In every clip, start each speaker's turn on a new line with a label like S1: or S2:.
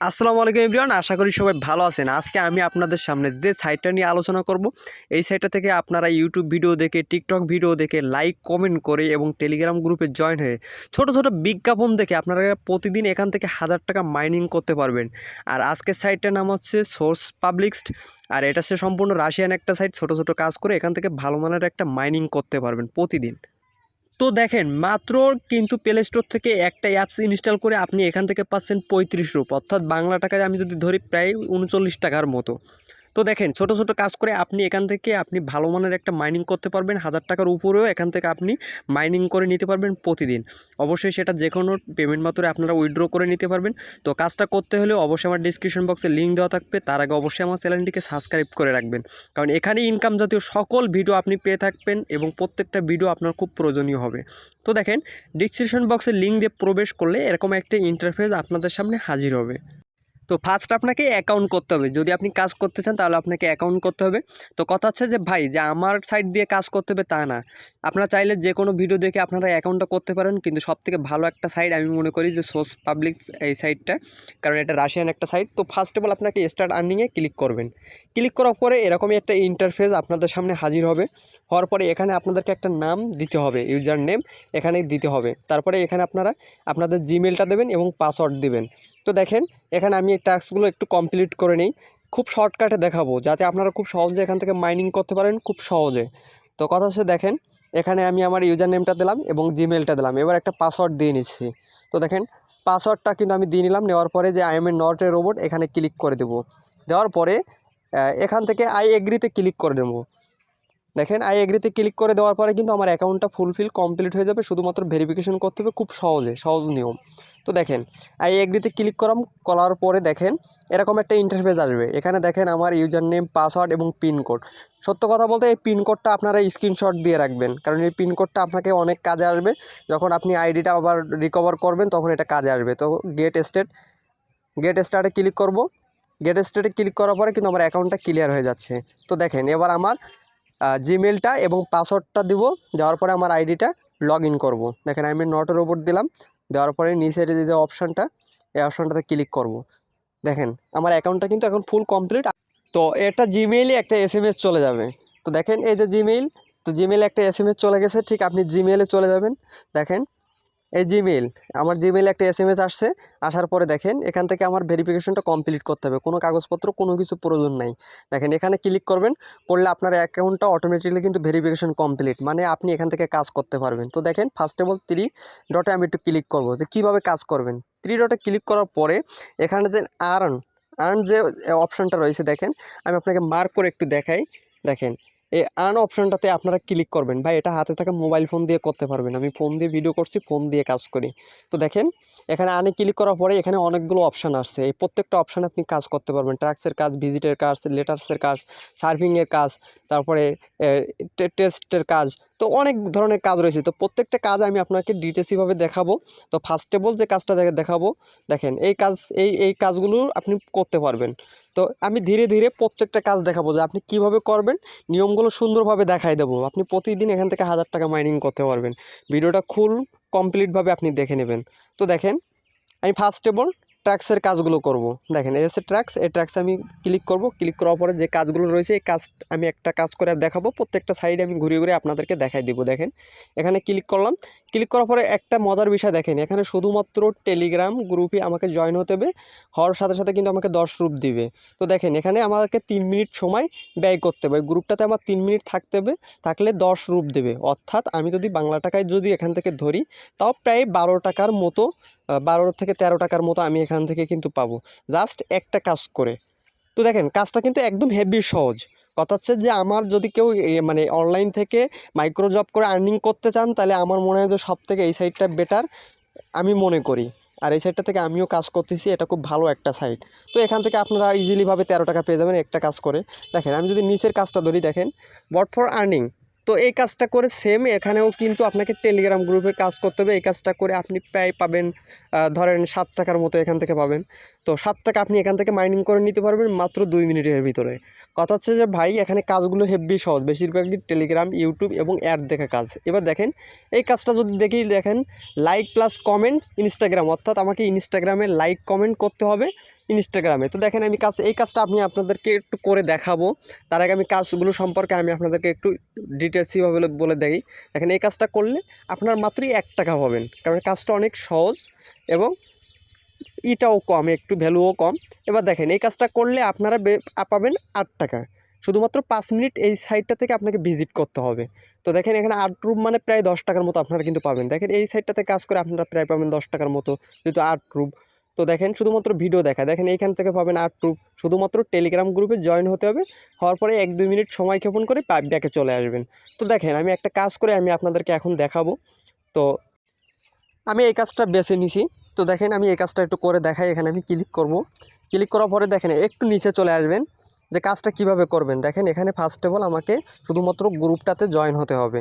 S1: আসসালামু আলাইকুম এভরিওয়ান, আশা করি সবাই ভালো আছেন। আজকে আমি আপনাদের সামনে যে সাইটটা নিয়ে আলোচনা করব, এই সাইটটা থেকে আপনারা ইউটিউব ভিডিও দেখে টিকটক ভিডিও দেখে লাইক কমেন্ট করে এবং টেলিগ্রাম গ্রুপে জয়েন হয়ে ছোট ছোট বিজ্ঞাপন দেখে আপনারা প্রতিদিন এখান থেকে হাজার টাকা মাইনিং করতে পারবেন। আর আজকের সাইটটার নাম হচ্ছে সোর্স পাবলিক্সড আর এটা সে সম্পূর্ণ রাশিয়ান একটা সাইট ছোট ছোট কাজ করে এখান থেকে ভালো মানের একটা মাইনিং করতে পারবেন প্রতিদিন। তো দেখেন, মাত্র কিন্তু প্লে স্টোর থেকে একটা অ্যাপস ইনস্টল করে আপনি এখান থেকে পাচ্ছেন পঁয়ত্রিশ রূপ। অর্থাৎ বাংলা টাকায় আমি যদি ধরি প্রায় উনচল্লিশ টাকার মতো। তো দেখেন, ছোট ছোট কাজ করে আপনি এখান থেকে আপনি ভালো মানের একটা মাইনিং করতে পারবেন। হাজার টাকার উপরেও এখান থেকে আপনি মাইনিং করে নিতে পারবেন প্রতিদিন। অবশ্যই সেটা যে কোনো পেমেন্ট মাত্রে আপনারা উইথড্র করে নিতে পারবেন। তো কাজটা করতে হলে অবশ্যই আমার ডিসক্রিপশন বক্সে লিঙ্ক দেওয়া থাকবে। তার আগে অবশ্যই আমার চ্যানেলটিকে সাবস্ক্রাইব করে রাখবেন। কারণ এখানে ইনকাম জাতীয় সকল ভিডিও আপনি পেয়ে থাকবেন এবং প্রত্যেকটা ভিডিও আপনার খুব প্রয়োজনীয় হবে। তো দেখেন ডিসক্রিপশন বক্সে লিঙ্ক দিয়ে প্রবেশ করলে এরকম একটা ইন্টারফেস আপনাদের সামনে হাজির হবে। তো ফার্স্ট আপনাকে অ্যাকাউন্ট করতে হবে। যদি আপনি কাজ করতে চান, তাহলে আপনাকে অ্যাকাউন্ট করতে হবে। তো কথা হচ্ছে যে, ভাই, যে আমার সাইট দিয়ে কাজ করতে হবে, তা না। আপনারা চাইলে যে কোনো ভিডিও দেখে আপনারা অ্যাকাউন্টটা করতে পারেন, কিন্তু সবথেকে ভালো একটা সাইট আমি মনে করি যে সোর্স পাবলিক এই সাইটটা কারণ এটা রাশিয়ান একটা সাইট তো ফার্স্ট অফ অল আপনাকে স্টার্ট আর্নিংয়ে ক্লিক করবেন। ক্লিক করার পরে এরকমই একটা ইন্টারফেস আপনাদের সামনে হাজির হবে। হওয়ার পরে এখানে আপনাদেরকে একটা নাম দিতে হবে ইউজার নেম এখানে দিতে হবে। তারপরে এখানে আপনারা আপনাদের জিমেলটা দেবেন এবং পাসওয়ার্ড দিবেন। তো দেখেন এখানে আমি এই টাস্কগুলো একটু কমপ্লিট করে নিই। খুব শর্টকাটে দেখাবো, যাতে আপনারা খুব সহজে এখান থেকে মাইনিং করতে পারেন খুব সহজে। তো কথা হচ্ছে দেখেন, এখানে আমি আমার ইউজার নেমটা দিলাম এবং জিমেলটা দিলাম। এবার একটা পাসওয়ার্ড দিয়ে নিচ্ছি। তো দেখেন পাসওয়ার্ডটা কিন্তু আমি দিয়ে নিলাম, নেওয়ার পরে যে I am a not a robot এখানে ক্লিক করে দেবো। দেওয়ার পরে এখান থেকে আই এগ্রিতে ক্লিক করে দেবো। দেখেন আই এগ্রিতে ক্লিক করে দেওয়ার পরে কিন্তু আমার অ্যাকাউন্টটা ফুলফিল কমপ্লিট হয়ে যাবে। শুধুমাত্র ভেরিফিকেশন করতে হবে, খুব সহজে, সহজ নিয়ম। তো দেখেন আই এগ্রিতে ক্লিক করাম, করার পরে দেখেন, এরকম একটা ইন্টারফেস আসবে। এখানে দেখেন আমার ইউজার নেম পাসওয়ার্ড এবং পিনকোড সত্য কথা বলতে এই পিনকোডটা আপনারা স্ক্রিনশট দিয়ে রাখবেন। কারণ এই পিনকোডটা আপনাকে অনেক কাজে আসবে। যখন আপনি আইডিটা আবার রিকভার করবেন, তখন এটা কাজে আসবে। তো গেট স্টেট গেট স্টার্টে ক্লিক করব। গেট স্টেটে ক্লিক করার পরে কিন্তু আমার অ্যাকাউন্টটা ক্লিয়ার হয়ে যাচ্ছে। তো দেখেন, এবার আমার জিমেলটা এবং পাসওয়ার্ডটা দিব। দেওয়ার পরে আমার আইডিটা লগ ইন করব। দেখেন আমি নটের ওপর দিলাম। দেওয়ার পরে নিচের যে অপশানটা এই অপশানটাতে ক্লিক করব। দেখেন, আমার অ্যাকাউন্টটা কিন্তু এখন ফুল কমপ্লিট তো একটা এস এম এস চলে যাবে। তো দেখেন এই যে জিমেইল তো জিমেইলে একটা এস চলে গেছে। ঠিক আপনি জিমেইলে চলে যাবেন। দেখেন এই জিমেইল আমার জিমেইলে একটা এস এম এস আসছে, আসার পরে দেখেন এখান থেকে আমার ভেরিফিকেশনটা কমপ্লিট করতে হবে। কোনো কাগজপত্র, কোনো কিছু প্রয়োজন নাই। দেখেন এখানে ক্লিক করবেন, করলে আপনার অ্যাকাউন্টটা অটোমেটিকলি কিন্তু ভেরিফিকেশন কমপ্লিট মানে আপনি এখান থেকে কাজ করতে পারবেন। তো দেখেন ফার্স্ট অফ অল থ্রি ডটে আমি একটু ক্লিক করব যে কীভাবে কাজ করবেন। থ্রি ডটে ক্লিক করার পরে এখানে যে আর্ন আর্ন যে অপশানটা রয়েছে দেখেন, আমি আপনাকে মার্ক করে একটু দেখাই। দেখেন এই আর্ন অপশানটাতে আপনারা ক্লিক করবেন। ভাই, এটা হাতে থাকা মোবাইল ফোন দিয়ে করতে পারবেন। আমি ফোন দিয়ে ভিডিও করছি ফোন দিয়ে কাজ করি। তো দেখেন, এখানে আনে ক্লিক করার পরে এখানে অনেকগুলো অপশান আসছে। এই প্রত্যেকটা অপশানে আপনি কাজ করতে পারবেন। ট্রাক্সের কাজ ভিজিটের কাজ লেটার্সের কাজ সার্ভিংয়ের কাজ, তারপরে টেস্টের কাজ তো অনেক ধরনের কাজ রয়েছে। তো প্রত্যেকটা কাজ আমি আপনাকে ডিটেলসিভাবে দেখাবো। তো ফার্স্ট অল যে কাজটা দেখে- দেখাবো, দেখেন, এই কাজ, এই এই কাজগুলো আপনি করতে পারবেন। তো আমি ধীরে ধীরে প্রত্যেকটা কাজ দেখাবো যে আপনি কীভাবে করবেন। নিয়মগুলো সুন্দরভাবে দেখাই দেবো। আপনি প্রতিদিন এখান থেকে হাজার টাকা মাইনিং করতে পারবেন। ভিডিওটা ফুল কমপ্লিটভাবে আপনি দেখে নেবেন। তো দেখেন, আমি ফার্স্ট অল ট্র্যাক্সের কাজগুলো করব। দেখেন, এই হচ্ছে ট্র্যাক্স এই ট্র্যাক্সে আমি ক্লিক করব। ক্লিক করার পরে যে কাজগুলো রয়েছে, এই কাজ আমি একটা কাজ করে দেখাবো। প্রত্যেকটা সাইডে আমি ঘুরিয়ে ঘুরে আপনাদেরকে দেখাই দিব। দেখেন, এখানে ক্লিক করলাম। ক্লিক করার পরে একটা মজার বিষয় দেখেন, এখানে শুধুমাত্র টেলিগ্রাম গ্রুপে আমাকে জয়েন হতে হবে। হওয়ার সাথে সাথে কিন্তু আমাকে দশ রূপ দিবে। তো দেখেন, এখানে আমাকে তিন মিনিট সময় ব্যয় করতে হবে। গ্রুপটাতে আমার তিন মিনিট থাকতে হবে। থাকলে দশ রূপ দেবে। অর্থাৎ আমি যদি বাংলা টাকায় যদি এখান থেকে ধরি, তাও প্রায় বারো টাকার মতো বারো থেকে তেরো টাকার মতো আমি এখান থেকে কিন্তু পাবো। জাস্ট একটা কাজ করে। তো দেখেন, কাজটা কিন্তু একদম হেভি সহজ। কথা হচ্ছে যে, আমার যদি কেউ মানে অনলাইন থেকে মাইক্রো জব করে আর্নিং করতে চান, তাহলে আমার মনে হয় যে সব থেকে এই সাইডটা বেটার আমি মনে করি। আর এই সাইডটা থেকে আমিও কাজ করতেছি, এটা খুব ভালো একটা সাইট তো এখান থেকে আপনারা ইজিলিভাবে তেরো টাকা পেয়ে যাবেন একটা কাজ করে। দেখেন, আমি যদি নিচের কাজটা ধরি, দেখেন বট ফর আর্নিং তো এই কাজটা করে সেম এখানেও কিন্তু আপনাকে টেলিগ্রাম গ্রুপের কাজ করতে হবে। এই কাজটা করে আপনি প্রায় পাবেন ধরেন সাত টাকার মতো এখান থেকে পাবেন। তো সাত টাকা আপনি এখান থেকে মাইনিং করে নিতে পারবেন মাত্র দুই মিনিটের ভিতরে। কথা হচ্ছে যে ভাই, এখানে কাজগুলো হেভি সহজ। বেশিরভাগই টেলিগ্রাম ইউটিউব এবং অ্যাড দেখা কাজ। এবার দেখেন, এই কাজটা যদি দেখি দেখেন লাইক প্লাস কমেন্ট ইনস্টাগ্রাম অর্থাৎ আমাকে ইনস্টাগ্রামে লাইক কমেন্ট করতে হবে। ইনস্টাগ্রামে তো দেখেন আমি কাজ এই কাজটা আমি আপনাদেরকে একটু করে দেখাবো। তার আগে আমি কাজগুলো সম্পর্কে আমি আপনাদেরকে একটু ডিটেলসিভাবে বলে দেই। দেখেন এই কাজটা করলে আপনার মাত্রই এক টাকা পাবেন। কারণ কাজটা অনেক সহজ এবং ইটাও কম, একটু ভ্যালুও কম। এবার দেখেন, এই কাজটা করলে আপনারা পাবেন আট টাকা। শুধুমাত্র পাঁচ মিনিট এই সাইটটা থেকে আপনাকে ভিজিট করতে হবে। তো দেখেন এখানে আট রুম মানে প্রায় দশ টাকার মতো আপনারা কিন্তু পাবেন। দেখেন এই সাইটটাতে কাজ করে আপনারা প্রায় পাবেন দশ টাকার মতো। যেহেতু আট রুম তো দেখেন শুধুমাত্র ভিডিও দেখা দেখেন এইখান থেকে পাবেন আট রুম শুধুমাত্র টেলিগ্রাম গ্রুপে জয়েন হতে হবে। হওয়ার পরে এক দুই মিনিট সময় ক্ষেপণ করে ব্যাকে চলে আসবেন। তো দেখেন আমি একটা কাজ করে আমি আপনাদেরকে এখন দেখাবো। তো আমি এই কাজটা বেছে নিছি। তো দেখেন আমি এই কাজটা একটু করে দেখাই। এখানে আমি ক্লিক করব। ক্লিক করার পরে দেখেন একটু নিচে চলে আসবেন যে কাজটা কীভাবে করবেন। দেখেন এখানে ফার্স্ট অফ অল আমাকে শুধুমাত্র গ্রুপটাতে জয়েন হতে হবে।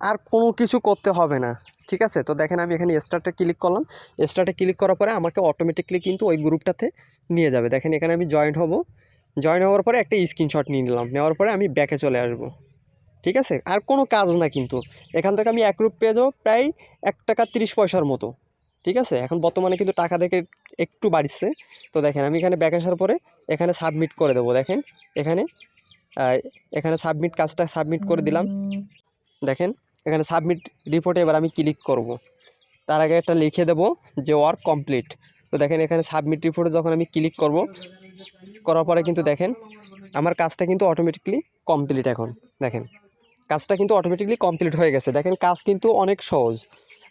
S1: আর কোনো কিছু করতে হবে না, ঠিক আছে? তো দেখেন আমি এখানে স্টার্টে ক্লিক করলাম। স্টার্টে ক্লিক করার পরে আমাকে অটোমেটিকলি কিন্তু ওই গ্রুপটাতে নিয়ে যাবে। দেখেন এখানে আমি জয়েন হব। জয়েন হওয়ার পরে একটা স্ক্রিনশট নিয়ে নিলাম। নেওয়ার পরে আমি ব্যাকে চলে আসব। ঠিক আছে? আর কোনো কাজ না কিন্তু। এখান থেকে আমি এক রূপ পেয়ে যাব প্রায় এক টাকা তিরিশ পয়সার মতো। ঠিক আছে? এখন বর্তমানে কিন্তু টাকা রেখে একটু বাড়ছে। তো দেখেন আমি এখানে ব্যাক আসার পরে এখানে সাবমিট করে দেবো। দেখেন? এখানে এখানে সাবমিট কাজটা সাবমিট করে দিলাম। দেখেন? এখানে সাবমিট রিপোর্টে এবার আমি ক্লিক করব। তার আগে একটা লিখে দেব যে ওয়ার্ক কমপ্লিট তো দেখেন এখানে সাবমিট রিপোর্টে যখন আমি ক্লিক করব, করার পরে কিন্তু দেখেন আমার কাজটা কিন্তু অটোমেটিকলি কমপ্লিট এখন। দেখেন, কাজটা কিন্তু অটোমেটিকলি কমপ্লিট হয়ে গেছে। দেখেন কাজ কিন্তু অনেক সহজ।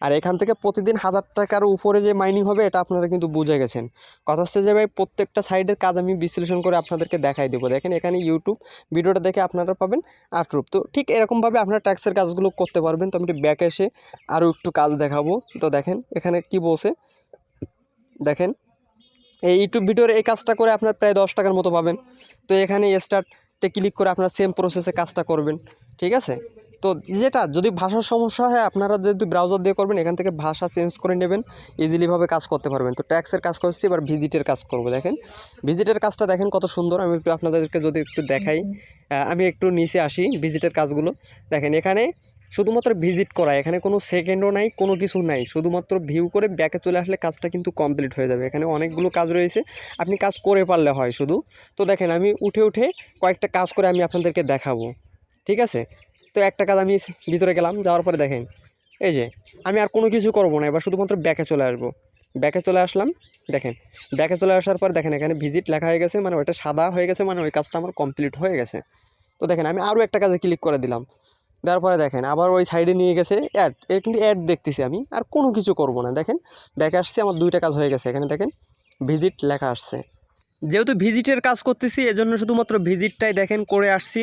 S1: আর এখান থেকে প্রতিদিন হাজার টাকার উপরে যে মাইনিং হবে, এটা আপনারা কিন্তু বুঝে গেছেন। কথা হচ্ছে যে ভাই, প্রত্যেকটা সাইডের কাজ আমি বিশ্লেষণ করে আপনাদেরকে দেখাই দেবো। দেখেন এখানে ইউটিউব ভিডিওটা দেখে আপনারা পাবেন আট রূপ তো ঠিক এরকমভাবে আপনারা ট্যাক্সের কাজগুলো করতে পারবেন। তো আমি ব্যাক এসে আরও একটু কাজ দেখাবো। তো দেখেন এখানে কি বলছে? দেখেন, এই ইউটিউব ভিডিওর এই কাজটা করে আপনার প্রায় দশ টাকার মতো পাবেন। তো এখানে স্টার্টে ক্লিক করে আপনার সেম প্রসেসে কাজটা করবেন। ঠিক আছে? তো যেটা যদি ভাষার সমস্যা হয় আপনারা যদি ব্রাউজার দিয়ে করবেন এখান থেকে ভাষা চেঞ্জ করে নেবেন ইজিলিভাবে কাজ করতে পারবেন। তো ট্যাক্সের কাজ করছি এবার ভিজিটের কাজ করব দেখেন। ভিজিটের কাজটা দেখেন কত সুন্দর আমি একটু আপনাদেরকে যদি একটু দেখাই আমি একটু নিচে আসি ভিজিটের কাজগুলো। দেখেন এখানে শুধুমাত্র ভিজিট করা এখানে কোনো সেকেন্ডও নাই কোনো কিছু নাই। শুধুমাত্র ভিউ করে ব্যাকে চলে আসলে কাজটা কিন্তু কমপ্লিট হয়ে যাবে। এখানে অনেকগুলো কাজ রয়েছে আপনি কাজ করে পারলে হয় শুধু। তো দেখেন আমি উঠে উঠে কয়েকটা কাজ করে আমি আপনাদেরকে দেখাবো। ঠিক আছে? তো একটা কাজ আমি ভিতরে গেলাম, যাওয়ার পরে দেখেন, এই যে, আমি আর কোনো কিছু করব না, এবার শুধুমাত্র ব্যাকে চলে আসব। ব্যাকে চলে আসলাম, দেখেন ব্যাকে চলে আসার পর দেখেন, এখানে ভিজিট লেখা হয়ে গেছে মানে ওইটা সাদা হয়ে গেছে মানে ওই কাজটা আমার কমপ্লিট হয়ে গেছে। তো দেখেন, আমি আরও একটা কাজে ক্লিক করে দিলাম। দেওয়ার পরে দেখেন, আবার ওই সাইডে নিয়ে গেছে অ্যাড এর কিন্তু অ্যাড দেখতেছি আমি, আর কোনো কিছু করব না। দেখেন ব্যাকে আসছে, আমার দুইটা কাজ হয়ে গেছে, এখানে দেখেন ভিজিট লেখা আসছে। যেহেতু ভিজিটের কাজ করতেছি, এজন্য শুধুমাত্র ভিজিটটাই দেখেন, করে আসছি।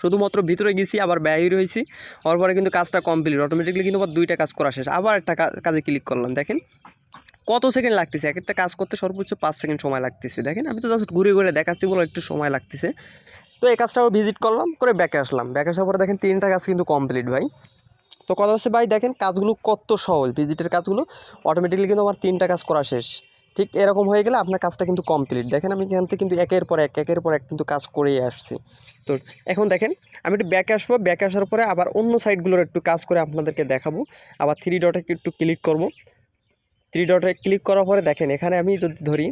S1: শুধুমাত্র ভিতরে গেছি, আবার বাইরে হয়েছি হওয়ার পরে কিন্তু কাজটা কমপ্লিট অটোমেটিকলি কিন্তু আবার দুইটা কাজ করা শেষ। আবার একটা কাজে ক্লিক করলাম, দেখেন। কত সেকেন্ড লাগতেছে? এক একটা কাজ করতে সর্বোচ্চ পাঁচ সেকেন্ড সময় লাগতেছে। দেখেন, আমি তো জাস্ট ঘুরে ঘুরে দেখাচ্ছি বলে একটু সময় লাগতেছে। তো এই কাজটাও ভিজিট করলাম, করে ব্যাকে আসলাম। ব্যাকে আসার পরে দেখেন তিনটা কাজ কিন্তু কমপ্লিট ভাই। তো কথা হচ্ছে ভাই, দেখেন কাজগুলো কত সহজ। ভিজিটের কাজগুলো অটোমেটিকলি কিন্তু আমার তিনটা কাজ করা শেষ। ঠিক এরকম হয়ে গেলে আপনার কাজটা কিন্তু কমপ্লিট দেখেন আমি এখান থেকে কিন্তু একের পর এক, একের পর এক কিন্তু কাজ করেই আসছি। তো এখন দেখেন, আমি একটু ব্যাকে আসব। ব্যাকে আসার পরে আবার অন্য সাইডগুলোর একটু কাজ করে আপনাদেরকে দেখাবো। আবার থ্রি ডটে একটু ক্লিক করব। থ্রি ডটে ক্লিক করার পরে দেখেন, এখানে আমি যদি ধরি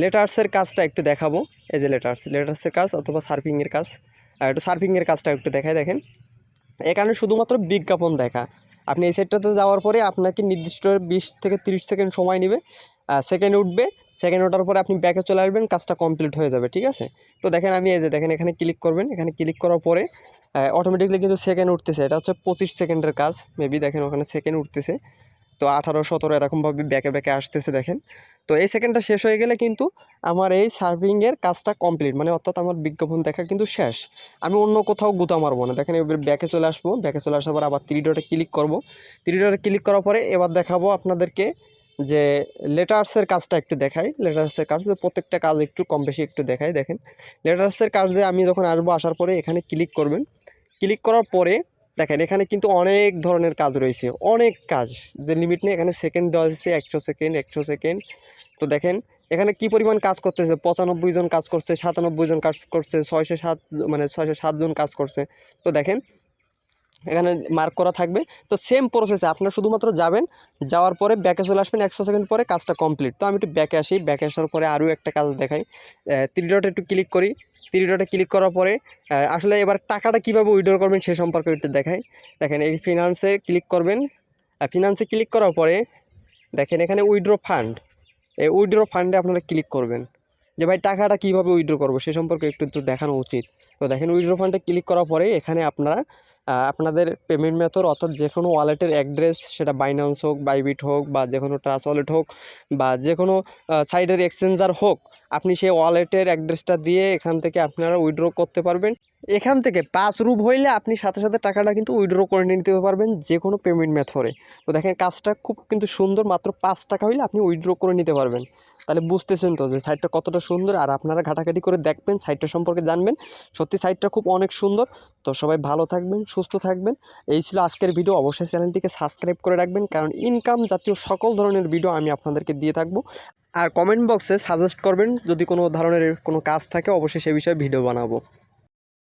S1: লেটার্সের কাজটা একটু দেখাবো। এই যে লেটার্স লেটার্সের কাজ অথবা সার্ফিংয়ের কাজ। একটু সার্ফিংয়ের কাজটা একটু দেখাই, দেখেন। এখানে শুধুমাত্র বিজ্ঞাপন দেখা। আপনি এই সাইডটাতে যাওয়ার পরে আপনাকে নির্দিষ্ট বিশ থেকে তিরিশ সেকেন্ড সময় নেবে সেকেন্ড উঠবে সেকেন্ড ওঠার পরে আপনি ব্যাকে চলে আসবেন, কাজটা কমপ্লিট হয়ে যাবে, ঠিক আছে? তো দেখেন আমি এই যে, দেখেন এখানে ক্লিক করবেন, এখানে ক্লিক করার পরে অটোমেটিকলি কিন্তু সেকেন্ড উঠতেছে, এটা হচ্ছে পঁচিশ সেকেন্ডের কাজ মেবি দেখেন ওখানে সেকেন্ড উঠতেছে। তো আঠারো, সতেরো এরকমভাবে ব্যাকে ব্যাকে আসতেছে দেখেন। তো এই সেকেন্ডটা শেষ হয়ে গেলে কিন্তু আমার এই সার্ভিংয়ের কাজটা কমপ্লিট মানে অর্থাৎ আমার বিজ্ঞাপন দেখা কিন্তু শেষ। আমি অন্য কোথাও গুতা মারবো না। দেখেন এবার ব্যাকে চলে আসব। ব্যাকে চলে আসার পর আবার থ্রি ক্লিক করব। থ্রি ক্লিক করার পরে এবার দেখাবো আপনাদেরকে যে লেটার্সের কাজটা একটু দেখাই। লেটার্সের কাজ, প্রত্যেকটা কাজ একটু কম বেশি একটু দেখাই। দেখেন লেটার্সের কাজ আমি যখন আসব, আসার পরে এখানে ক্লিক করবেন। ক্লিক করার পরে দেখেন, এখানে কিন্তু অনেক ধরনের কাজ রয়েছে, অনেক কাজ। যে লিমিট নেই, এখানে সেকেন্ড দেওয়া হয়েছে, একশো সেকেন্ড একশো সেকেন্ড তো দেখেন, এখানে কি পরিমাণ কাজ করতেছে? পঁচানব্বই জন কাজ করছে, সাতানব্বই জন কাজ করছে, ছয়শো সাত মানে ছয়শো সাতজন কাজ করছে। তো দেখেন এখানে মার্ক করা থাকবে। তো সেম প্রসেসে আপনারা শুধুমাত্র যাবেন, যাওয়ার পরে ব্যাকে চলে আসবেন, একশো সেকেন্ড পরে কাজটা কমপ্লিট তো আমি একটু ব্যাকে আসি ব্যাকে আসার পরে আরও একটা কাজ দেখাই। থ্রি ডটে একটু ক্লিক করি। থ্রি ডটে ক্লিক করার পরে আসলে এবার টাকাটা কীভাবে উইড্রো করবেন সে সম্পর্কে একটু দেখাই। দেখেন, এই ফিনান্সে ক্লিক করবেন। ফিনান্সে ক্লিক করার পরে, দেখেন এখানে উইড্রো ফান্ড এই উইড্রো ফান্ডে আপনারা ক্লিক করবেন। যে ভাই টাকাটা কীভাবে উইড্রো করব সে সম্পর্কে একটু তো দেখানো উচিত। তো দেখেন উইড্রো ফান্ডে ক্লিক করার পরে এখানে আপনারা আপনাদের পেমেন্ট মেথড অর্থাৎ যে কোনো ওয়ালেটের অ্যাড্রেস সেটা বাইন্যান্স হোক বাইবিট হোক, বা যে কোনো ট্রাস ওয়ালেট হোক, বা যে কোনো সাইডের এক্সচেঞ্জার হোক, আপনি সেই ওয়ালেটের অ্যাড্রেসটা দিয়ে এখান থেকে আপনারা উইড্রো করতে পারবেন। এখান থেকে পাঁচ রুপ হইলে আপনি সাথে সাথে টাকাটা কিন্তু উইড্রো করে নিতে পারবেন যে কোনো পেমেন্ট মেথডে তো দেখেন কাজটা খুব কিন্তু সুন্দর, মাত্র পাঁচ টাকা হইলে আপনি উইড্রো করে নিতে পারবেন। তাহলে বুঝতেছেন তো যে সাইটটা কতটা সুন্দর, আর আপনারা ঘাটাঘাটি করে দেখবেন সাইটটা সম্পর্কে জানবেন। সত্যি সাইটটা খুব অনেক সুন্দর। তো সবাই ভালো থাকবেন সুস্থ থাকবেন। এই ছিল আজকের ভিডিও। অবশ্যই চ্যানেলটিকে সাবস্ক্রাইব করে রাখবেন, কারণ ইনকাম জাতীয় সকল ধরনের ভিডিও আমি আপনাদেরকে দিয়ে থাকব। আর কমেন্ট বক্সে সাজেস্ট করবেন, যদি কোনো ধরনের কোনো কাজ থাকে, অবশ্যই সে বিষয়ে ভিডিও বানাবো।